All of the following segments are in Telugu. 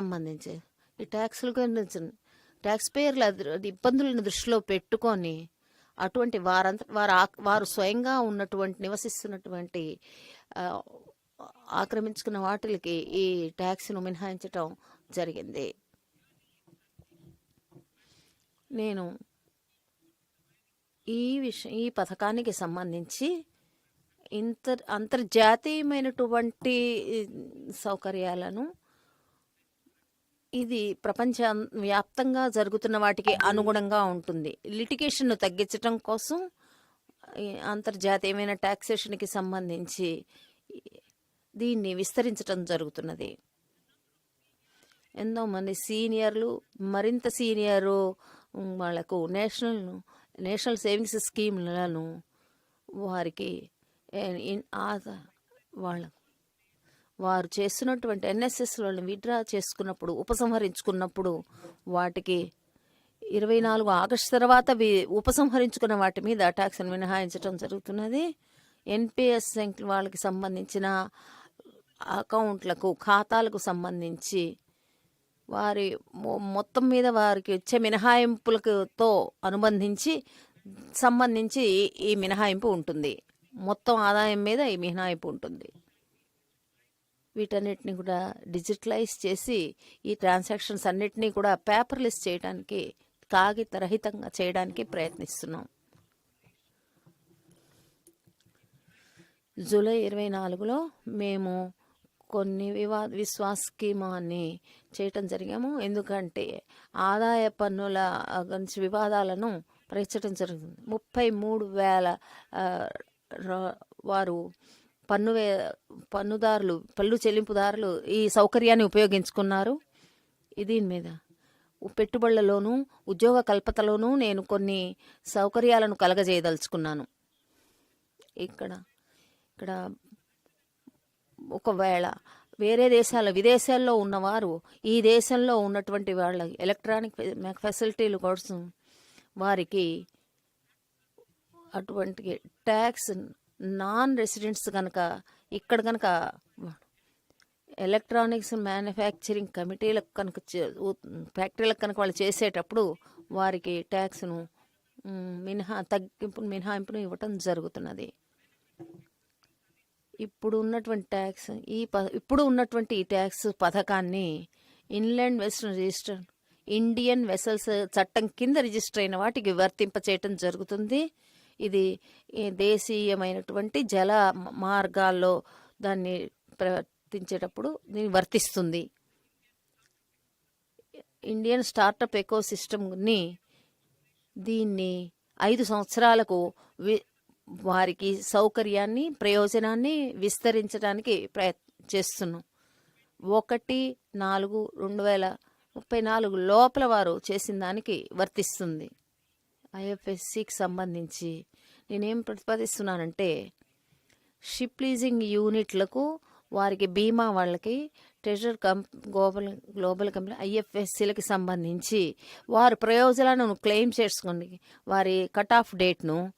సంబంధించి. ఈ ట్యాక్స్ల గురించి ట్యాక్స్ పేర్ల ఇబ్బందులను దృష్టిలో పెట్టుకొని అటువంటి వారంత వారు ఆక్- వారు స్వయంగా ఉన్నటువంటి నివసిస్తున్నటువంటి ఆక్రమించుకున్న వాటికి ఈ ట్యాక్స్ను మినహాయించటం జరిగింది. నేను ఈ విషయం ఈ పథకానికి సంబంధించి ఇంత అంతర్జాతీయమైనటువంటి సౌకర్యాలను ఇది ప్రపంచ వ్యాప్తంగా జరుగుతున్న వాటికి అనుగుణంగా ఉంటుంది. లిటిగేషన్ను తగ్గించడం కోసం అంతర్జాతీయమైన టాక్సేషన్కి సంబంధించి దీన్ని విస్తరించడం జరుగుతున్నది. ఎంతోమంది సీనియర్లు మరింత సీనియరు వాళ్ళకు నేషనల్ నేషనల్ సేవింగ్స్ స్కీమ్లను వారికి ఏ- ఆ- వాళ్ళ వారు చేస్తున్నటువంటి ఎన్ఎస్ఎస్లను విత్డ్రా చేసుకున్నప్పుడు ఉపసంహరించుకున్నప్పుడు వాటికి ఇరవై నాలుగు ఆగస్టు తర్వాత వి- ఉపసంహరించుకున్న వాటి మీద ట్యాక్స్ను మినహాయించడం జరుగుతున్నది. ఎన్పిఎస్ వాళ్ళకి సంబంధించిన అకౌంట్లకు ఖాతాలకు సంబంధించి వారి మొ- మొత్తం మీద వారికి వచ్చే మినహాయింపులతో అనుబంధించి సంబంధించి ఈ మినహాయింపు ఉంటుంది. మొత్తం ఆదాయం మీద ఈ మినహాయింపు ఉంటుంది. వీటన్నిటిని కూడా డిజిటలైజ్ చేసి ఈ ట్రాన్సాక్షన్స్ అన్నిటినీ కూడా పేపర్లెస్ చేయడానికి కాగితరహితంగా చేయడానికి ప్రయత్నిస్తున్నాం. జూలై ఇరవై నాలుగులో మేము కొన్ని వివా విశ్వాస్ స్కీమాన్ని చేయటం జరిగాము. ఎందుకంటే ఆదాయ పన్నుల గురించి వివాదాలను ప్రకటించడం జరుగుతుంది ముప్పై మూడు వేల వారు పన్ను వే పన్నుదారులు పన్ను చెల్లింపుదారులు ఈ సౌకర్యాన్ని ఉపయోగించుకున్నారు. దీని మీద. పెట్టుబడులలోనూ ఉద్యోగ కల్పతలోనూ నేను కొన్ని సౌకర్యాలను కలగజేయదలుచుకున్నాను. ఇక్కడ ఇక్కడ ఒకవేళ వేరే దేశాల విదేశాల్లో ఉన్నవారు ఈ దేశంలో ఉన్నటువంటి వాళ్ళ ఎలక్ట్రానిక్ ఫెసిలిటీలు కోసం వారికి అటువంటి ట్యాక్స్ నాన్ రెసిడెంట్స్ కనుక ఇక్కడ కనుక ఎలక్ట్రానిక్స్ మ్యానుఫ్యాక్చరింగ్ కమిటీలకు కనుక చే- ఫ్యాక్టరీలకు కనుక వాళ్ళు చేసేటప్పుడు వారికి ట్యాక్స్ను మినహా తగ్గింపు మినహాయింపును ఇవ్వటం జరుగుతున్నది. ఇప్పుడు ఉన్నటువంటి ట్యాక్స్ ఈ ప ఇప్పుడు ఉన్నటువంటి ఈ ట్యాక్స్ పథకాన్ని inland western register Indian vessels చట్టం కింద రిజిస్టర్ అయిన వాటికి వర్తింపచేయటం జరుగుతుంది. ఇది దేశీయమైనటువంటి జల మార్గాల్లో దాన్ని ప్రవర్తించేటప్పుడు దీన్ని వర్తిస్తుంది. ఇండియన్ స్టార్టప్ ఎకో సిస్టమ్ని దీన్ని ఐదు సంవత్సరాలకు వి వారికి సౌకర్యాన్ని ప్రయోజనాన్ని విస్తరించడానికి ప్రయత్ చేస్తున్నాం. ఒకటి నాలుగు రెండు వేల ముప్పై నాలుగు లోపల వారు చేసిన దానికి వర్తిస్తుంది. ఐఎఫ్ఎస్సికి సంబంధించి నేనేం ప్రతిపాదిస్తున్నానంటే షిప్ లీజింగ్ యూనిట్లకు వారికి బీమా వాళ్ళకి treasure cum global global company ఐఎఫ్ఎస్సీలకి సంబంధించి వారి ప్రయోజనాలను క్లెయిమ్ చేసుకోండి. వారి కట్ ఆఫ్ డేట్ను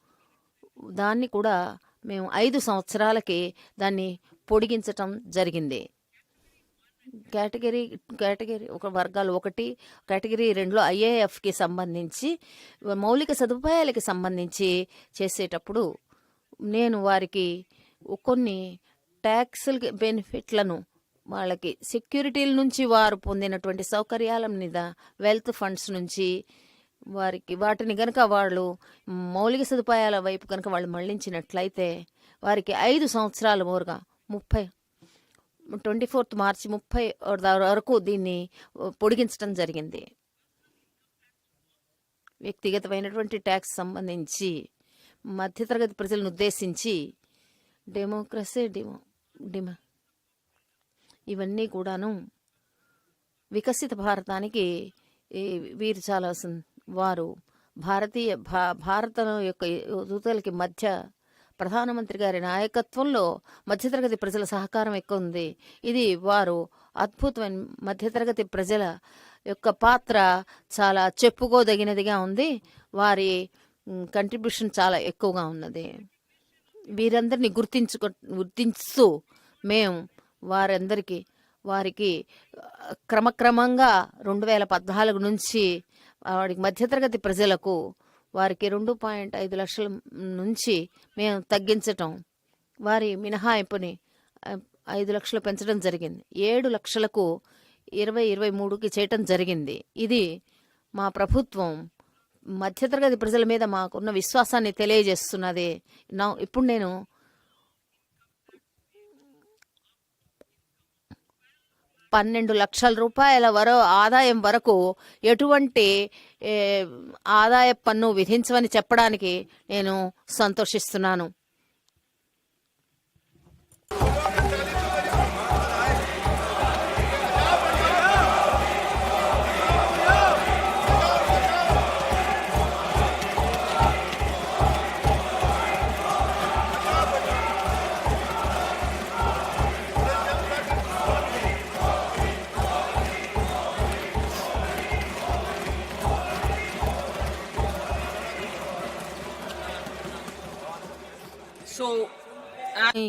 దాన్ని కూడా మేము ఐదు సంవత్సరాలకి దాన్ని పొడిగించటం జరిగింది. కేటగిరీ కేటగిరీ ఒక వర్గాలు ఒకటి కేటగిరీ రెండులో ఐఏఎఫ్కి సంబంధించి మౌలిక సదుపాయాలకి సంబంధించి చేసేటప్పుడు నేను వారికి కొన్ని ట్యాక్స్ బెనిఫిట్లను వాళ్ళకి సెక్యూరిటీల నుంచి వారు పొందినటువంటి సౌకర్యాల మీద వెల్త్ ఫండ్స్ నుంచి వారికి వాటిని కనుక వాళ్ళు మౌలిక సదుపాయాల వైపు కనుక వాళ్ళు మళ్ళించినట్లయితే వారికి ఐదు సంవత్సరాల మూరుగా ముప్పై ట్వంటీ ఫోర్త్ మార్చి ముప్పై వరకు దీన్ని పొడిగించడం జరిగింది. వ్యక్తిగతమైనటువంటి ట్యాక్స్ సంబంధించి మధ్యతరగతి ప్రజలను ఉద్దేశించి డెమోక్రసీ డిమో డిమా ఇవన్నీ కూడాను వికసిత భారతానికి వీరు చాలా వారు భారతీయ భా భారత యొక్క దూతలకి మధ్య ప్రధానమంత్రి గారి నాయకత్వంలో మధ్యతరగతి ప్రజల సహకారం ఎక్కువ ఉంది. ఇది వారు అద్భుతమైన మధ్యతరగతి ప్రజల యొక్క పాత్ర చాలా చెప్పుకోదగినదిగా ఉంది. వారి కంట్రిబ్యూషన్ చాలా ఎక్కువగా ఉన్నది. వీరందరినీ గుర్తించుకో గుర్తిస్తూ మేము వారందరికీ వారికి క్రమక్రమంగా రెండు వేల పద్నాలుగు నుంచి వారికి మధ్యతరగతి ప్రజలకు వారికి రెండు పాయింట్ ఐదు లక్షల నుంచి మేము తగ్గించటం వారి మినహాయింపుని ఐదు లక్షలు పెంచడం జరిగింది. ఏడు లక్షలకు ఇరవై ఇరవై మూడుకి చేయటం జరిగింది. ఇది మా ప్రభుత్వం మధ్యతరగతి ప్రజల మీద మాకున్న విశ్వాసాన్ని తెలియజేస్తున్నది. నా ఇప్పుడు నేను పన్నెండు లక్షల రూపాయల వర ఆదాయం వరకు ఎటువంటి ఆదాయ పన్ను విధించమని చెప్పడానికి నేను సంతోషిస్తున్నాను.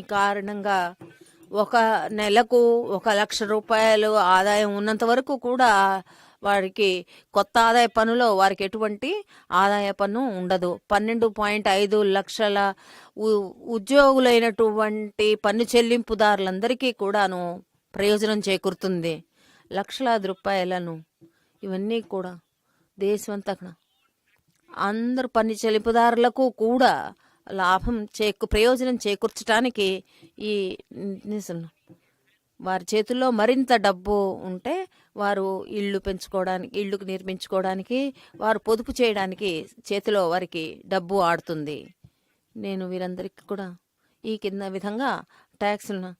కారణంగా ఒక నెలకు ఒక లక్ష రూపాయలు ఆదాయం ఉన్నంత వరకు కూడా వారికి కొత్త ఆదాయ పన్నులో వారికి ఎటువంటి ఆదాయ పన్ను ఉండదు. పన్నెండు పాయింట్ ఐదు లక్షల ఉ- ఉద్యోగులైనటువంటి పన్ను చెల్లింపుదారులందరికీ కూడాను ప్రయోజనం చేకూరుతుంది. లక్షలాది రూపాయలను ఇవన్నీ కూడా దేశమంతా అందరు పన్ను చెల్లింపుదారులకు కూడా లాభం చేకు ప్రయోజనం చేకూర్చడానికి ఈ వారి చేతుల్లో మరింత డబ్బు ఉంటే వారు ఇళ్ళు పెంచుకోవడానికి ఇళ్ళు నిర్మించుకోవడానికి వారు పొదుపు చేయడానికి చేతిలో వారికి డబ్బు ఆడుతుంది. నేను వీరందరికీ కూడా ఈ కింద విధంగా ట్యాక్స్లను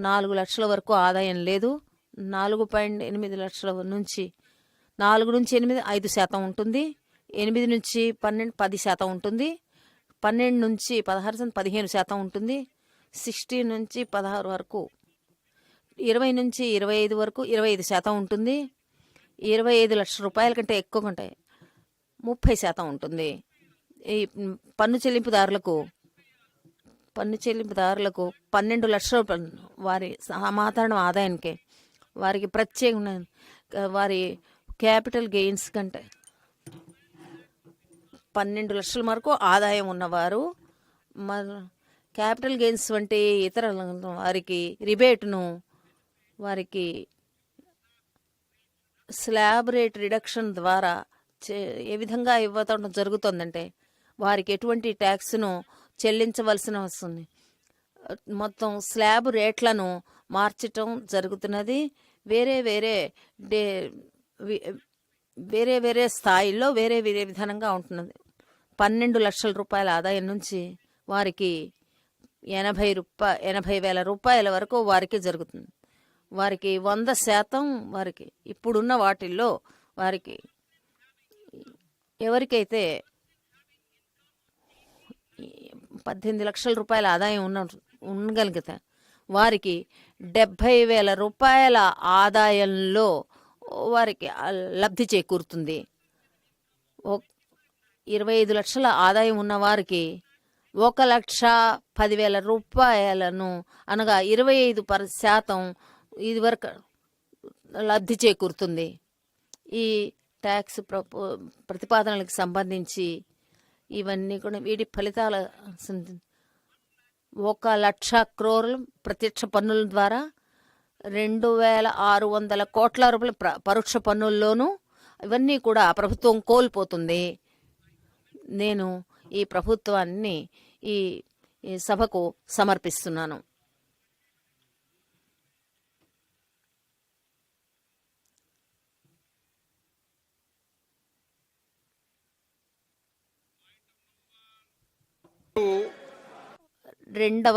నాలుగు లక్షల వరకు ఆదాయం లేదు. నాలుగు పాయింట్ ఎనిమిది లక్షల నుంచి నాలుగు నుంచి ఎనిమిది ఐదు శాతం ఉంటుంది. ఎనిమిది నుంచి పన్నెండు పది శాతం ఉంటుంది. పన్నెండు నుంచి పదహారు శాతం పదిహేను శాతం ఉంటుంది. సిక్స్టీన్ నుంచి పదహారు వరకు ఇరవై నుంచి ఇరవై ఐదు వరకు ఇరవై ఐదు శాతం ఉంటుంది. ఇరవై ఐదు లక్షల రూపాయల కంటే ఎక్కువ ఉంటాయి ముప్పై శాతం ఉంటుంది. ఈ పన్ను చెల్లింపుదారులకు పన్ను చెల్లింపుదారులకు పన్నెండు లక్షల వారి సమాధానం ఆదాయానికి వారికి ప్రత్యేకమైన వారి క్యాపిటల్ గెయిన్స్ కంటే పన్నెండు లక్షల వరకు ఆదాయం ఉన్నవారు క్యాపిటల్ గెయిన్స్ వంటి ఇతర వారికి రిబేట్ను వారికి స్లాబ్ రేట్ రిడక్షన్ ద్వారా చే- ఏ విధంగా ఇవ్వటం జరుగుతుందంటే వారికి ఎటువంటి ట్యాక్స్ను చెల్లించవలసిన వస్తుంది మొత్తం స్లాబ్ రేట్లను మార్చటం జరుగుతున్నది. వేరే వేరే డే వేరే వేరే స్థాయిల్లో వేరే వేరే విధానంగా ఉంటున్నది. పన్నెండు లక్షల రూపాయల ఆదాయం నుంచి వారికి ఎనభై రూపా ఎనభై వేల రూపాయల వరకు వారికి జరుగుతుంది. వారికి వంద శాతం వారికి ఇప్పుడున్న వాటిల్లో వారికి ఎవరికైతే పద్దెనిమిది లక్షల రూపాయల ఆదాయం ఉన్న ఉండగలిగితే వారికి డెబ్భై వేల రూపాయల ఆదాయంలో వారికి లబ్ధి చేకూరుతుంది. ఓ- ఇరవై ఐదు లక్షల ఆదాయం ఉన్నవారికి ఒక లక్ష పదివేల రూపాయలను అనగా ఇరవై ఐదు పర్ శాతం ఇది వరకు లబ్ధి చేకూరుతుంది. ఈ ట్యాక్స్ ప్రతిపాదనలకు సంబంధించి ఇవన్నీ కూడా వీటి ఫలితాల ఒక లక్ష క్రోర్లు ప్రత్యక్ష పన్నుల ద్వారా రెండు వేల ఆరు వందల కోట్ల రూపాయల పరోక్ష పన్నుల్లోనూ ఇవన్నీ కూడా ప్రభుత్వం కోల్పోతుంది. నేను ఈ ప్రభుత్వాన్ని ఈ సభకు సమర్పిస్తున్నాను. రెండవ